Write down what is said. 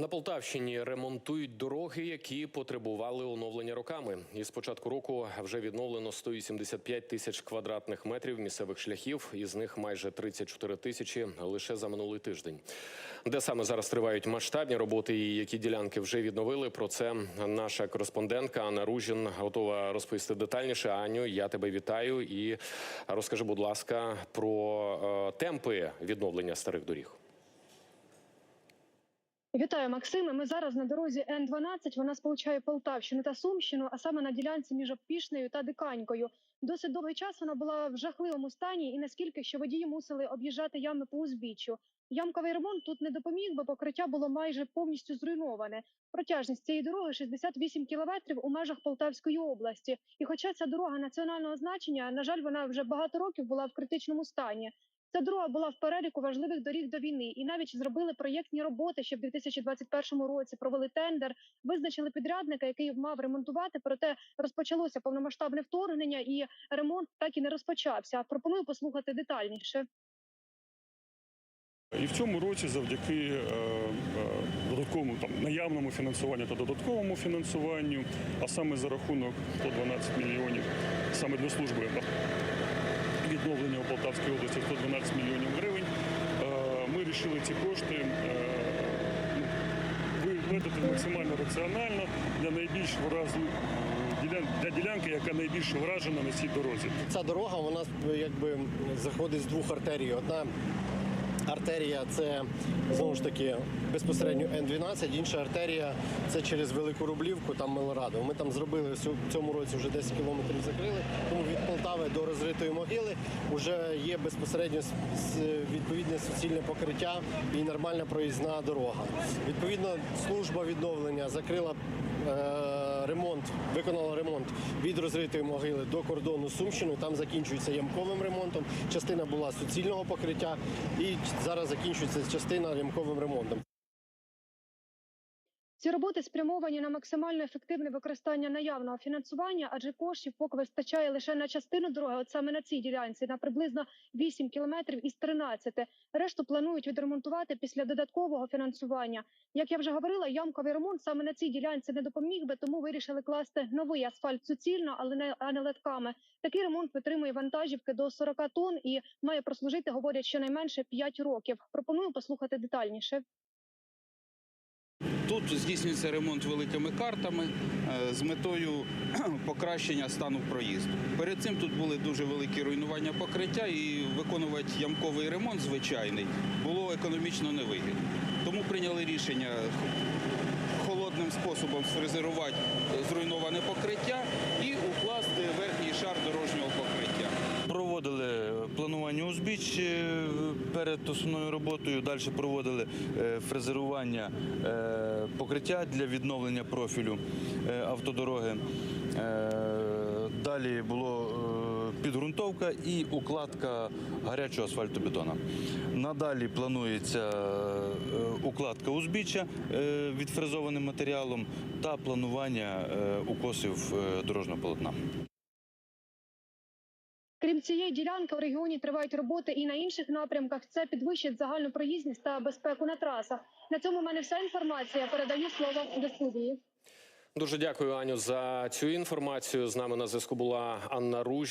На Полтавщині ремонтують дороги, які потребували оновлення роками. І з початку року вже відновлено 185 тисяч квадратних метрів місцевих шляхів. Із них майже 34 тисячі лише за минулий тиждень. Де саме зараз тривають масштабні роботи і які ділянки вже відновили? Про це наша кореспондентка Анна Ружін готова розповісти детальніше. Аню, я тебе вітаю і розкажи, будь ласка, про е, темпи відновлення старих доріг. Вітаю, Максиме. Ми зараз на дорозі Н-12. Вона сполучає Полтавщину та Сумщину, а саме на ділянці між Опішнею та Диканькою. Досить довгий час вона була в жахливому стані, і наскільки що водії мусили об'їжджати ями по узбіччю. Ямковий ремонт тут не допоміг, бо покриття було майже повністю зруйноване. Протяжність цієї дороги 68 кілометрів у межах Полтавської області. І хоча ця дорога національного значення, на жаль, вона вже багато років була в критичному стані. Ця дорога була в переліку важливих доріг до війни, і навіть зробили проєктні роботи, ще в 2021 році провели тендер, визначили підрядника, який мав ремонтувати. Проте розпочалося повномасштабне вторгнення, і ремонт так і не розпочався. Пропоную послухати детальніше. І в цьому році, завдяки е, е, додатковому там наявному фінансуванню та додатковому фінансуванню, а саме за рахунок 112 мільйонів саме для служби відновлення у Полтавській області 112 мільйонів гривень. е, Ми вирішили ці кошти е, ну, максимально раціонально для найбільш вразу для ділянки, яка найбільш вражена на цій дорозі. Ця дорога вона якби заходить з двох артерій. Одна артерія це знову ж таки безпосередньо Н-12, інша артерія це через Велику Рублівку, там Милорадов. Ми там зробили в цьому році вже 10 кілометрів закрили. Тому від Полтави до розритої могили вже є безпосередньо відповідне суцільне покриття і нормальна проїзна дорога. Відповідно, служба відновлення закрила е, ремонт, виконала ремонт від розритої могили до кордону Сумщини. Там закінчується ямковим ремонтом. Частина була суцільного покриття, і зараз закінчується частина ямковим ремонтом. Ці роботи спрямовані на максимально ефективне використання наявного фінансування, адже коштів поки вистачає лише на частину дороги, от саме на цій ділянці, на приблизно 8 кілометрів із 13. Решту планують відремонтувати після додаткового фінансування. Як я вже говорила, ямковий ремонт саме на цій ділянці не допоміг би, тому вирішили класти новий асфальт суцільно, але не а не летками. Такий ремонт витримує вантажівки до 40 тонн і має прослужити, говорять, щонайменше 5 років. Пропоную послухати детальніше. Тут здійснюється ремонт великими картами е, з метою покращення стану проїзду. Перед цим тут були дуже великі руйнування покриття, і виконувати ямковий ремонт звичайний було економічно невигідно. Тому прийняли рішення холодним способом сфрезерувати е, зруйноване покриття і укласти верхній шар дорожнього покриття. Проводили планування узбіч е, перед основною роботою. Далі проводили е, фрезерування е, покриття для відновлення профілю автодороги. Далі було е, підґрунтовка і укладка гарячого асфальтобетону. Надалі планується укладка узбіччя відфрезованим матеріалом та планування укосів дорожнього полотна. Крім цієї ділянки, у регіоні тривають роботи і на інших напрямках. Це підвищить загальну проїзність та безпеку на трасах. На цьому в мене вся інформація. Передаю слово до студії. Дуже дякую, Аню, за цю інформацію. З нами на зв'язку була Анна Руж.